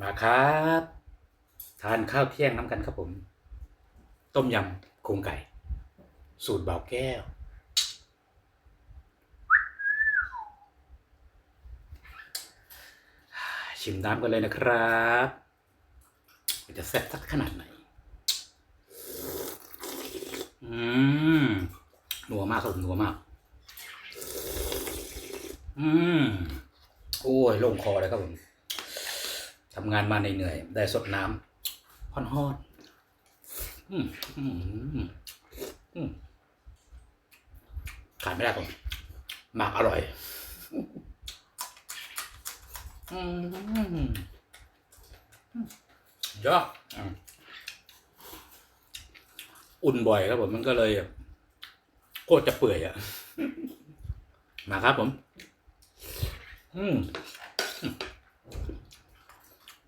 มาครับ ทานข้าวเที่ยงน้ำกันครับผม ต้มยำโครงไก่ สูตรเบาแก้ว ชิมน้ำกันเลยนะครับมันจะแซ่บสักขนาดไหน อืมหนัวมากครับผมนัวมาก อืม โอ้ย ลงคอเลยครับผม ทำงานมาเหนื่อยๆได้สดน้ำฮ้อนๆอืมอืมอืมอืมขาดไม่ได้ผมหมากอร่อยอืมยอดอืมอุ่นบ่อยครับผมมันก็เลยโคตรจะเปื่อยอะมาครับผม อืม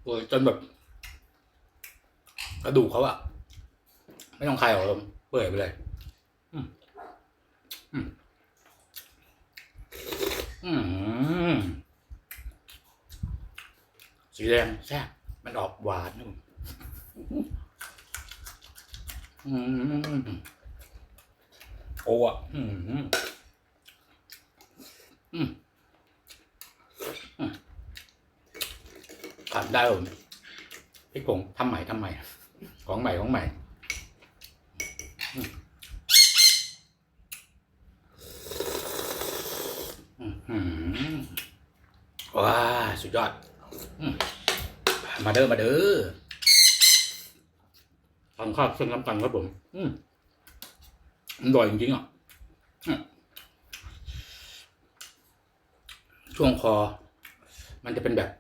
โอ้ยจนแบบ กระดูกเขาอะไม่ต้องคายออกเลยเปื่อยไปเลย อืมอืมอืมสีแดงแซ่บมันออกหวานนะผมอืมโอ้อะอืมอืมอืม ขาดได้ผมพริกผงทำใหม่ทำใหม่ ของใหม่ของใหม่อืมอื้อหือว้า สุดยอดอืมมาเด้อ มาเด้อทำข้าวเส้นน้ำตันครับผมอืมอร่อยจริงๆอะอืมช่วงคอ มันจะเป็นแบบ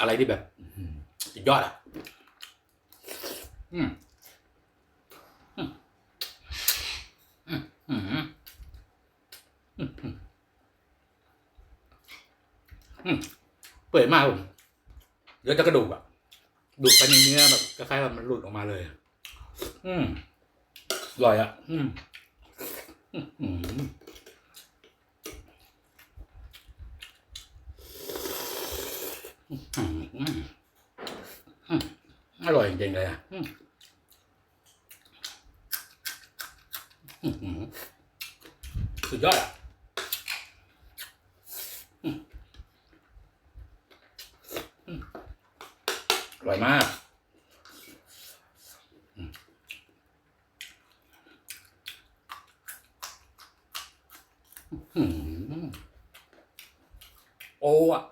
อะไรที่แบบอื้อหือสุดยอดอะอืมอืมอืมอืมอืมอืมอืมเปื่อยมากผมเดี๋ยวจะกระดูกอะดูดไปในเนื้อแบบคล้ายๆแบบมันหลุดออกมาเลย อืมอร่อยอะ อืมอืม อร่อยจริงเลยอะสุดยอดอะอร่อยมากโอ้อะ